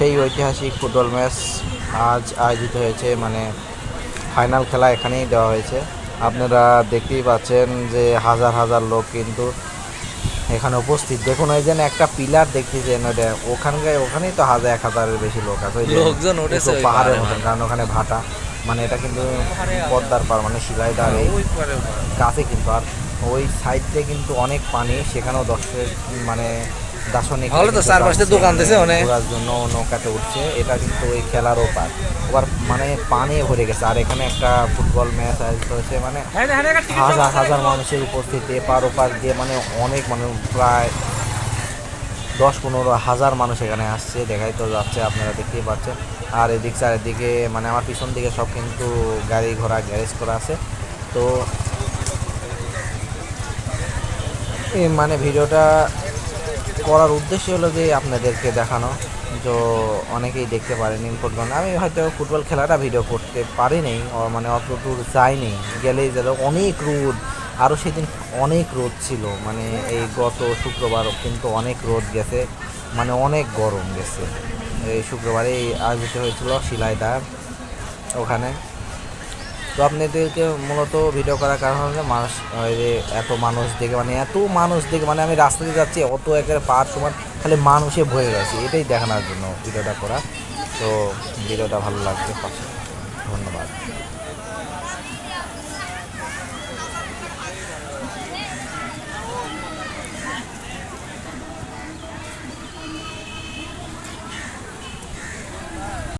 সেই ঐতিহাসিক football match আজ আয়োজিত হয়েছে মানে ফাইনাল খেলা এখানেই দেওয়া হয়েছে। আপনারা দেখতেই পাচ্ছেন যে হাজার হাজার লোক কিন্তু এখানে উপস্থিত। দেখুন ওই যেন একটা পিলার দেখতেছেন ওটা ওখানকার ওখানেই তো হাজার এক হাজারের বেশি লোক আছে। লোকজন উঠেছে পাহাড়ের পাহাড়ে মতন কারণ ওখানে ভাটা মানে এটা কিন্তু পদ্মার পার মানে শিলাইদার এই কাছে কিন্তু আর ওই সাইড দিয়ে কিন্তু অনেক পানি সেখানেও দর্শক মানে দার্শনিক ভালো তো, চারপাশে দোকান দিছে অনেক। ঘোরার জন্য নৌকাতে উঠছে। এটা কিন্তু ওই খেলার ওপার। ওবার মানে পানি ভরে গেছে। আর এখানে একটা ফুটবল ম্যাচ আয়োজিত হয়েছে মানে হাজার হাজার মানুষের উপস্থিতি এপার ওপার দিয়ে মানে অনেক মানে প্রায় দশ পনেরো হাজার মানুষ এখানে আসছে দেখাই তো যাচ্ছে আপনারা দেখতেই পাচ্ছেন। আর এদিক চারিদিকে মানে আমার পিছন দিকে সব কিন্তু গাড়ি ঘোড়া গ্যারেজ করা আছে। তো মানে ভিডিওটা করার উদ্দেশ্য হলো যে আপনাদেরকে দেখানো। তো অনেকেই দেখতে পারেনি ফুটবল। আমি হয়তো ফুটবল খেলাটা ভিডিও করতে পারিনি ও মানে অত দূর যাইনি। গেলেই যেন অনেক রোদ আরও সেদিন অনেক রোদ ছিল। মানে এই গত শুক্রবার কিন্তু অনেক রোদ গেছে মানে অনেক গরম গেছে। এই শুক্রবারে আয়োজিত হয়েছিল শিলাইদার ওখানে। তো আপনাদেরকে মূলত ভিডিও করার কারণ মানুষ এত মানুষ দেখে মানে এত মানুষ দেখে মানে আমি রাস্তা দিয়ে যাচ্ছি, অত একের পার সমান, খালি মানুষে ভয়ে গেছে এটাই দেখানোর জন্য ভিডিওটা করা। তো ভিডিওটা ভালো লাগছে ধন্যবাদ।